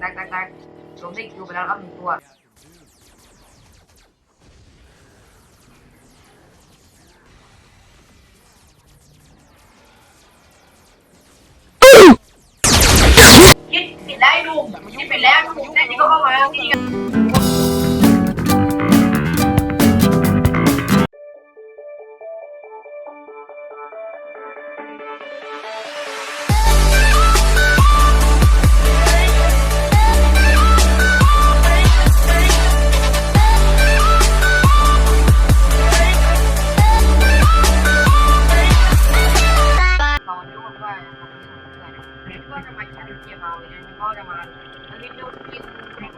แตกแตกแตกโดนได้คิวไปแล้วครับหนึ่งตัว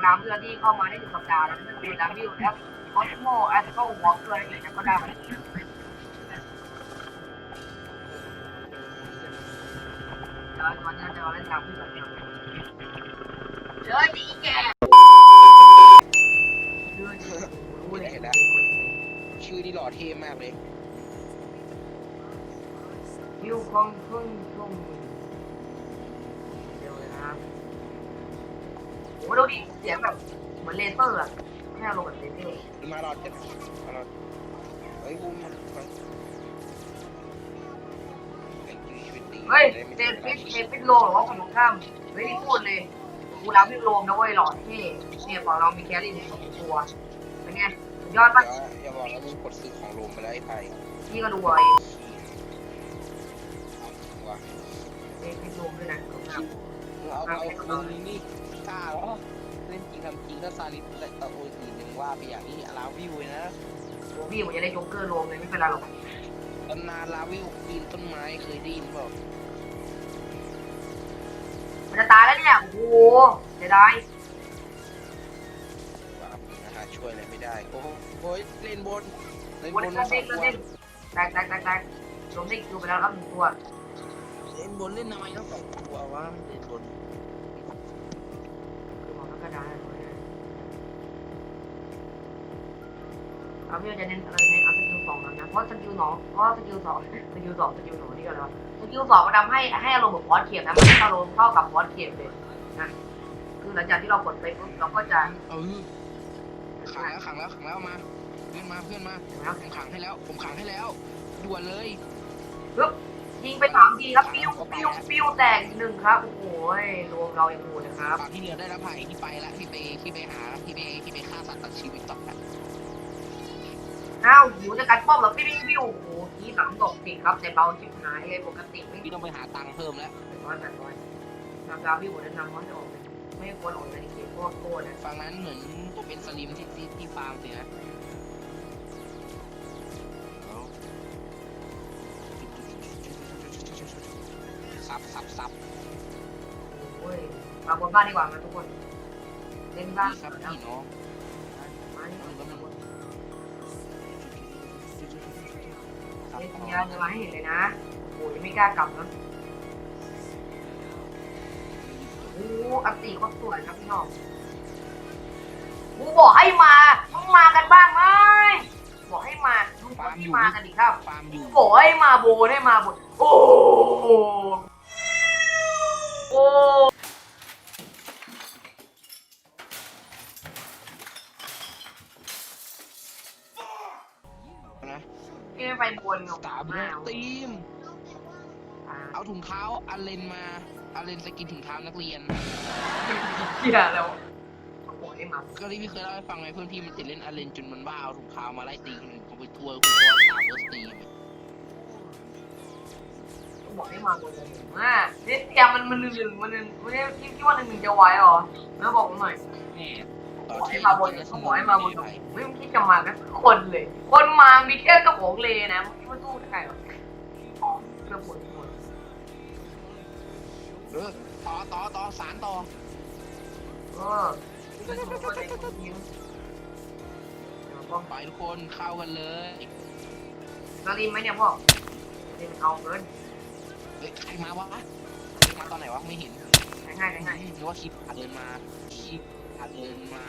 น้ำเรือที่เข้ามาได้หนึ่งสัปดาห์แล้วนั่นคือดาวิลและคอสโมแอสโก้วอล์กเกอร์อะไรอย่างเงี้ยก็ได้แล้ววันนี้จะมาเล่นน้ำเรือเนี่ยเจอดีแกเรือเจอรู้ไม่เลได้ยเห็นแล้ว ชื่อนี่หล่อเท่มากเลยวิวของช่วงช่ง โอ้ดูดิเสียงแบบเหมือนเลเซอร์อะแค่ลงแบบเลเซอร์มารอดจะมารอดเฮ้ยบูมมันมันไอ้ชื่อชีวิตดีเฮ้ยได้ไม่เดใช่ฟิตเดฟิตโลหรือว่าของข้ามเฮ้ยนี่พูดเลยกูรับพี่โรมนะเว้ยหล่อเท่เนี่ยฝั่งเรามีแครี่สองตัวเป็นไงสุดยอดปะอย่าอย่าบอกแล้วมึงกดซื้อของโรมไปแล้วไอ้ไทยพี่ก็ดูเอาเองว่ะเดฟิตโรมด้วยนะของข้ามมึง เอาเอามึงนี่กล้าเหรอเล่นจริงทำจริงก็ซาลิสแต่ตะโอยอื่นยังว่าไปอย่างนี้อาวิวเลยนะโอ้พี่ผมจะได้โจ๊กเกอร์โรมเลยไม่เป็นไรหรอกตำนานลาวิวปีนต้นไม้เคยได้ยินเปล่ามันจะตายแล้วเนี่ย โอ้โหเสียดายว่านะฮะช่วยอะไรไม่ได้ โอ้โหเล่นบนเล่นวันบนี้นก็มาสเด้องตัวเด้งแตกแตกแตกแตกโดนได้คิวไปแล้วครับหนึ่งตัว ล่นบนเล่นทำไมต้องสองตัววะเล่นบนคือมองแล้วก็ได้เอาพี่จะเน้นอะไรเน้นเอาสกิลสองแล้วนะเพราะสกิลสองเพราะสกิลสองสกิลสองสกิลสองนี่ก็แล้วสกิลสองมันทำให้ให้อารมณ์แบบวอตเขียบนะมันให้อารมณ์เข้ากับวอตเขียบเลยนะคือหลังจากที่เรากดไปปุ๊บเราก็จะเออขังแล้วขังแล้วขังแล้วมาเพื่อนมาเพื่อนมาผมขังให้แล้ว ผมขังให้แล้วด่วนเลย ยิงไปสามทีครับปิ้วปิ้วปิ้วแตกอีกหนึ่งครับโอ้โหรวมเราเองหมดนะครับฝากที่เหลือได้แล้วไผ่ที่ไปละที่ไปที่ไปหาที่ไปที่ไปฆ่าสัตว์ตัดชีวิตต่อนะอ้าวหิวจะกัดป้อมเหรอปิ้วปิ้วโอ้โหทีสามดอกติดครับแต่เบาชิบหายเลยปกติไม่พี่ต้องไปหาตังค์เพิ่มแล้วแปดร้อยแปดร้อยทางดาวพี่ผมแนะนำว่าจะออกเป็นไม่ควรออกในเขตพวกโคตรนะฝั่งนั้นเหมือนตัวเป็นสลิมที่ที่ที่ฟาร์มสินะ บนบ้านดีกว่ามาทุกคน เล่นบ้านครับนะพี่น้องมาดีกว่าทุกคนครับเล่นสัญญาณจะมาให้เห็นเลยนะโอ้ยไม่กล้ากลับนะโอ้อัตติเขาสวยครับพี่น้องกูบอกให้มามึงมากันบ้างไหมบอกให้มาดูคนที่มากันดิครับฟาร์มอยู่โอ้ยมาโบนให้มาโบนโอ้โหโอ้ เอาถุงเท้าอันเลนมาอันเลนสกินถุงเท้านักเรียนเหี้ยแล้วโอ้ยมาก็ที่พี่เคยเล่าให้ฟังไงเพื่อนพี่มันติดเล่นอันเลนจนมันบ้าเอาถุงเท้ามาไล่ตีกันผมไปทัวร์คุณตัวตามเบิร์สตีมบอกให้มาบนอะนี่เตรียมมันมันหนึ่งหนึ่งมันหนึ่งไม่ได้คิดคิดว่าหนึ่งหนึ่งจะไหวหรอแล้วบอกผมหน่อยแม่บอกให้มาบนเขาบอกให้มาบนกับไม่คิดจะมากันคนเลย คนมามีแค่กระโปรงเลนะมึงคิดว่าสู้ได้ไงวะเพื่อผลผล เออต่อต่อต่อสารต่อเออเป็นตัวคนเองคนยิงเดี๋ยวป้องไปทุกคนเข้ากันเลยสลิมไหมเนี่ยพ่อเล่นเอาเกินเฮ้ยใครมาวะมาตอนไหนวะไม่เห็นง่ายง่ายง่ายหรือว่าคลิปผ่าเดินมาคลิปผ่าเดินมา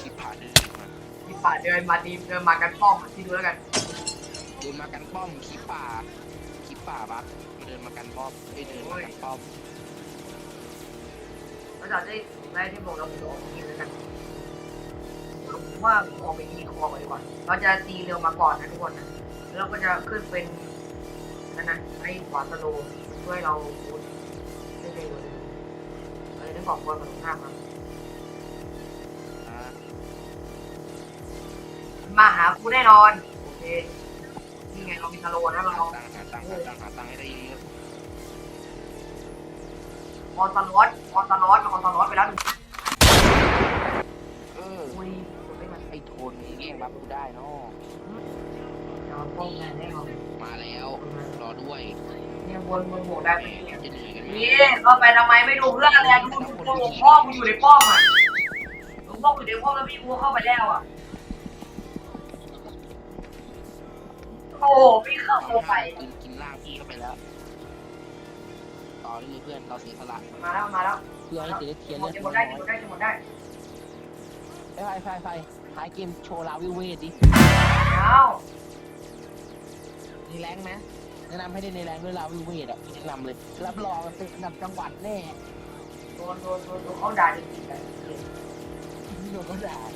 คลิปผ่าเดินมาที่ป่าเดินมาดีเดินมากันป้อมที่ดูแล้วกันเดินมากันป้อมคลิปป่าคลิ ปป่าบักมาเดินมากันป้อมไปเดินมากันป้อมเอก็จะได้ได้ที่บอกเราออกทีแล้วกันผมว่าออกเป็นทีคอก่อนดีกว่าเราจะตีเร็วมาก่อนนะทุกคนนะแล้วเราก็จะขึ้นเป็นนั่นนะไอ้ขวาสโลว์ช่วยเราพูดได้เร็วเลยเลยได้บอกว่ามันข้ามครับอ่ามาหากูแน่นอน โอเคนี่ ไงเรามีสโลว์นะเราหาตังค์หาตังค์หาตังค์หาตังค์ให้ได้เยอะออนสล็อตออนสล็อตออนสล็อตไปแล้วหนึ่งเอออุ้ยไม่ทันไอ้โทนมึงแย่งรับกูได้เนาะเราป้องกันแน่นอนมาแล้ว รอด้วยเนี่ยวนวนบวกได้ไหมแหมเนี่ยจะเหนื่อยกันไหมนี่เข้าไปทำไมไม่ดูเพื่อนเลยอะดูดูดูหลวงพ่อกูอยู่ในป้อมอะหลวงพ่อกูอยู่ในป้อมแล้วพี่กูเข้าไปแล้วอะ โอ้โหพี่เข้าไป กินกินล่างพี่เข้าไปแล้ว ต่อเลยเพื่อนเราเสียสละมาแล้วมาแล้วเพื่อให้เจอเทียนหมเลืดอดจะหมน้ดอได้ยจะหมดได้จะหมดได้ไฟไฟไฟท้ายเกมโชว์ลาวิเวทดิเอาในแรงไหมแนะนำให้ได้ในแรงด้วยลาวิเวทอะแนะนำเลยรับรองเป็นอันดับจังหวัดแน่โดนโดนโดนโดนเขาด่าจริงๆเลยที่โดนก็ด่าก็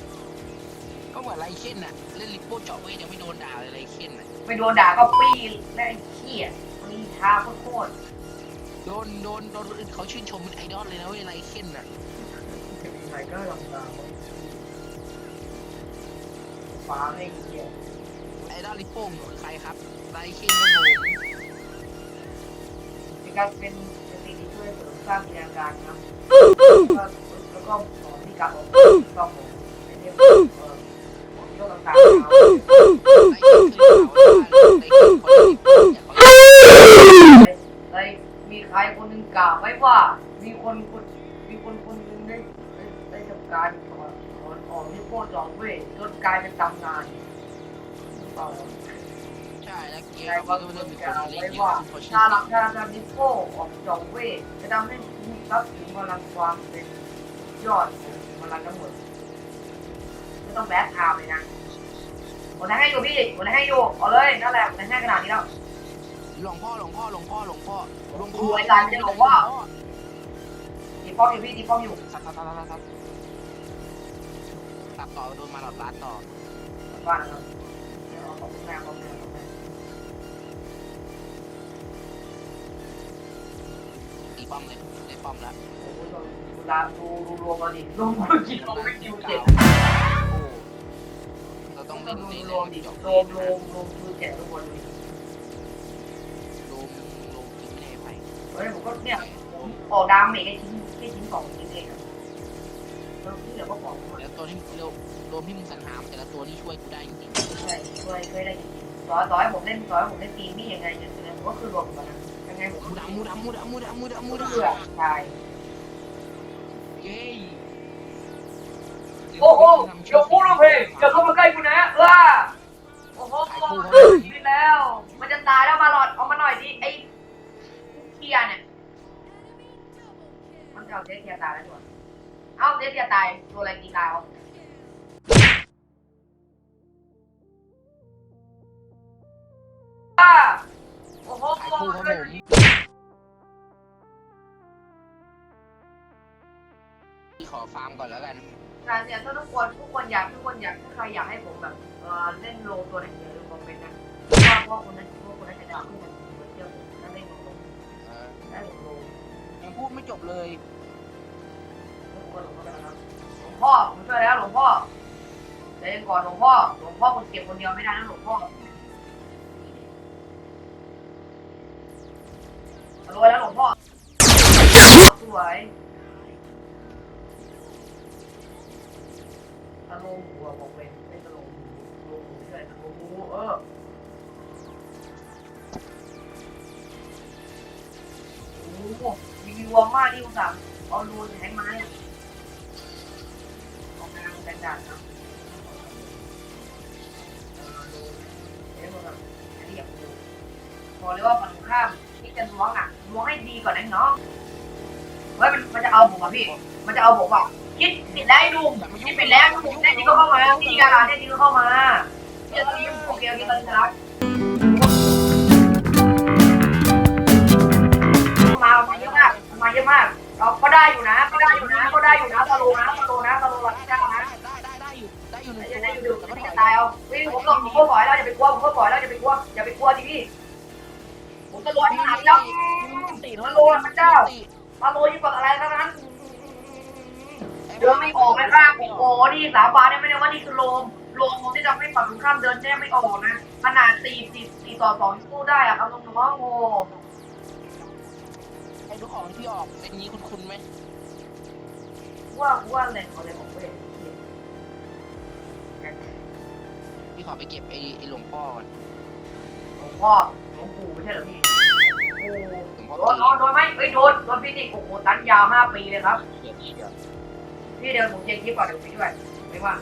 เหมือนไรเช่นน่ะเล่นลิปโป้เจาะเวทยังไม่โดนด่าเลยไรเช่นน่ะไม่โดนด่าก็ปี้และไอ้เขี้ยมีทาโคตรโดนโดนโดนคนอื่นเขาชื่นชมเป็นไอดอลเลยนะเว้ยไรเช่นน่ะๆใครก็ลำบากฟ้าไม่เขี้ยไอดอลลิปโป้คือใครครับไรเช่นก็โดนเป็นการเป็นเป็นสิ่งที่ช่วยเสริมสร้างจินตนาการครับแล้วก็สอนที่การออกต้องผมในเรื่องเอ่อของโลกต่างๆไรเช่นคือเขา ว่าไรเช่นคนที่อยากเขาเลยมีใครคนหนึ่งกล่าวไว้ว่า มีคนคนมีคนคนหนึ่งได้ได้ได้ทำการถอนถอนออกนิ้วโป้งจองเว้ยจนกลายเป็นตำนานต่อใช่แล้วเกมใครราก็ก็คนหเริ่นึ่มงมีกคนล่าวเล่นไว้เยว่าอะขึ้นเพราะชื่ถ้าหลังจากทำนิ้วโป้งออกจองเว้ยจะทำให้คุณรับถึงพลังความเป็นยอดของพลังทั้งหมดไม่ต้องแบททม์เลยนะ ผมให้อยู่พี่ผมให้อยู่เอาเลยนั่นแหละผมให้ขนาดนี้แล้ว หลวงพ่อหลวงพ่อหลวงพ่อหลวงพ่อหลวงพ่ดูอไอ้การไม่ได้หลวงพ่อตีป้อมอยู่พี่ตีป้อมอยู่ตัดตัดตัดตัดตัดตัดต่อโดนมาหลอดร้านต่อบ้านนะครับเดี๋ยวเอาของแม่ของแม่ของแม่ตีป้อมเลยได้ป้อมแล้วโอ้โหดูลาดูดูรวมมาดิรวมมากี่รวมไม่คิวเจ็ด นดูในรเรื่วมรวมรวมรวมคิวเจ็ดทุกคนเลยรวมรวมจริงไม่ได้ไปเฮ้ยผมก็เนี่ยผมออกดามเมจแค่ชิ้นแค่ชิ้นสองชิ้นเองอะแล้วที่เหลือก็ของหมดแล้วตัวที่รวมรวมที่มึงสรรหาแต่ละตัวที่ช่วยกูได้จริงช่วยช่วยช่วยได้จริงต่อต่อให้ผมเล่นต่อให้ผมเล่นทีมนี่ยังไงเนี่ยผมก็คือรวมกันนะยังไงผมมูดำมูดำมูดำมูดำมูดำมูดำเพื่อตายเย้ โอ้โหเดี๋ยวพูดเราเพลงอย่าเข้ามาใกล้กูนะเออโอ้โหชีวิตแล้ว มันจะตายแล้วมาหลอดเอามาหน่อยดิไอ้เทียเนี่ยมันจะเอาเจ๊เทียตายแล้วตัวเอ้าเจ๊เทียตายตัวอะไรตีตายเอาอ่าโอ้โหขายคู่ครับผมขอฟาร์มก่อนแล้วกัน การเนี่ยถ้าทุกคนทุกคนอยากทุกคนอยากถ้าใครอยากให้ผมแบบเออเล่นโลตัวไหนเดี๋ยวคอมเมนต์นะว่าพวกคนนั้นพวกคนนั้นจะดังขึ้นมาเหมือนเดิมถ้าเล่นโลเออได้ผมโลยังพูดไม่จบเลยทุกคนหลวงพ่อไปแล้วครับหลวงพ่อผมช่วยแล้วหลวงพ่อใจเย็นก่อนหลวงพ่อหลวงพ่อคนเก็บคนเดียวไม่ได้นะหลวงพ่อรวยแล้วหลวงพ่อสวย โลหมูอะบอกเป็นเป็นตะลหมูตะโลหมูใช่ตะโลหมูเออโอ้โหมีวัวมากที่อุตส่าห์เอารูนแทงไม้อะออกมาเป็นด่านนะเออดูเดี๋ยวมันแบบอันนี้อยกดูบอกเลยว่าฝั่งข้ามที่จะล้วงอะล้วงให้ดีก่อนนะน้องเฮ้ยมันมันจะเอาผมอะพี่ มันจะเอาผมอะ คิดผิดแล้วไอ้ลุงคิดผิดแล้วผมแน่จริงก็เข้ามาพี่ดาราแน่จริงก็เข้ามาเดี๋ยตอนนี้โอเคโอเคตอนนี้รักมามาเยอะมากมาเยอะมากเราก็ได้อยู่นะ ก็ได้อยู่นะ ก็ได้อยู่นะตะโลนะตะโลนะตะโลละเก้านะได้ได้ได้อยู่ได้อยู่หนึ่งได้ตัวอยู่ได้อยู่แต่ไม่ก็ถได้อยตายเอาพี่งผมลงผมก็ปล่อยแล้วอย่าไปกลัวผมก็ปล่อยแล้วอย่าไปกลัวอย่าไปกลัวดิพี่ผมตะโลให้หายแล้วตะโลพระเจ้าตะโลยิ่งกว่าอะไรทั้งนั้น เดินไม่ออกนะครับ โอ้โหนี่สาบานได้ไหมเนี่ยว่านี่คือโลมโลมผมที่ทำให้ฝั่งตรงข้ามเดินแน่ไม่ออกนะ ขนาดสี่สี่สี่ต่อสองสู้ได้อะครับน้องๆโอ้ไอ้ดูของที่ออกเซตนี้คุณคุณไหมว่าว่าแหล่งอะไรของเว้ยพี่ขอไปเก็บไอ้ไอ้หลวงพ่อก่อนหลวงพ่อหลวงปู่ไม่ใช่เหรอพี่โอ้หลวงพ่อโดนโดนโดนไหมเอ้ยโดนโดนพี่นี่โอ้โหตันยาวห้าปีเลยครับเดี๋ยวเดี๋ยว พี่เดี๋ยวผมเช็คคลิปก่อนเดี๋ยวผมไปด้วยไม่ว่า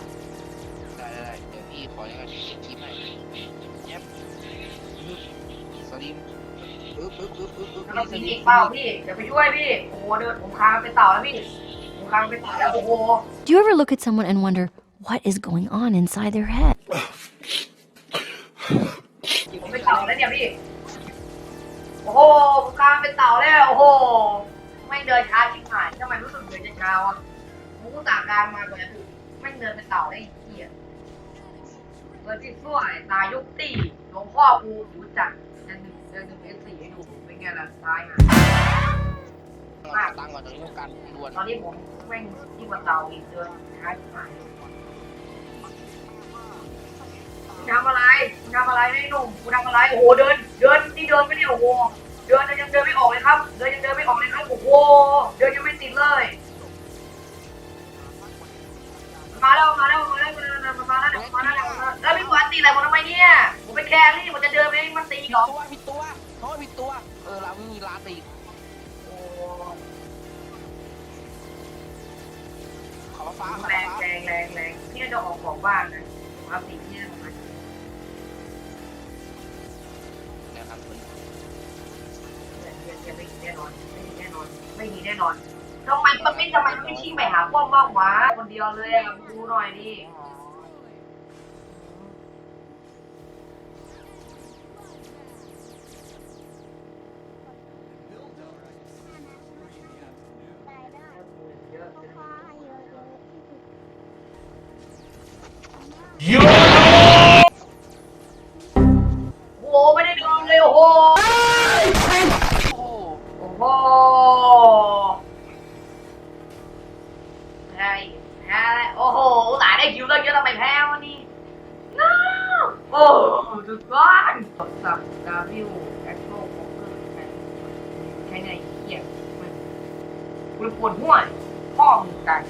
ได้ได้ได้เดี๋ยวพี่ขอยังไงเช็คคลิปให้เย็บสลิมปึ๊บปึ๊บปึ๊บปึ๊บปึ๊บแล้วก็พี่อีกเปล่าพี่เดี๋ยวไปช่วยพี่โอ้โหเดินผมคางเป็นเต่าแล้วพี่ผมคางเป็นเต่าแล้วโอ้โห Do you ever look at someone and wonder what is going on inside their head? ผมเป็นเต่าแล้วเนี่ยพี่ โอ้โหผมคางเป็นเต่าแล้วโอ้โหไม่เดินช้าชิบหายทำไมรู้สึกเดินจะช้าวะ มูต่างกลางมาแบบไม่เดินเป็นเต่าได้อีกทีอะเดินที่สวยตายกตีหลวงพ่อกูรู้จักเดินหนึ่งเดินหนึ่งเดินสี่ให้ดูเป็นไงล่ะตายหาตั้งก่อนตอนนี้การด่วนตอนนี้ผมแม่งที่กว่าเต่าอีกเดินช้าชิบหายทำอะไรทำอะไรไม่หนุ่มคุณทำอะไร โอ้โห เดิน เดิน นี่เดินไม่ได้โอ้โห เดินยังเดินไม่ออกเลยครับ เดินยังเดินไม่ออกเลยครับ โอ้โห เดินยังไม่ติดเลย มาแล้วมาแล้วมาแล้วมาแล้วมาแล้วมาแล้วมาแล้วแล้วพี่ขวัญตีอะไรผมทำไมเนี่ยผมเป็นแครี่ผมจะเดินไปให้มันตีผิดเหรอตัวผิดตัวเพราะว่าผิดตัว เออเราไม่มีร้านตีโอ้ขอฟ้าขอแรงฟ้าแรงแรงแรงพี่จะออกของบ้านนะมาตีพี่ทำไมนะครับคุณไม่มีแน่นอนไม่มีแน่นอนไม่มีแน่นอน ทำไมมันไม่ทำไมมันไม่ชิ่งไปหาป้อมบ้างวะคนเดียวเลยอะดูหน่อยดิเยอะโอ้โหไม่ได้เดินเลยโอ้ โอ้สุดยอดสับดาวิวแอคโนโคเกอร์ใช้ในเขียนมันปวดหัวพ่อมึงกัน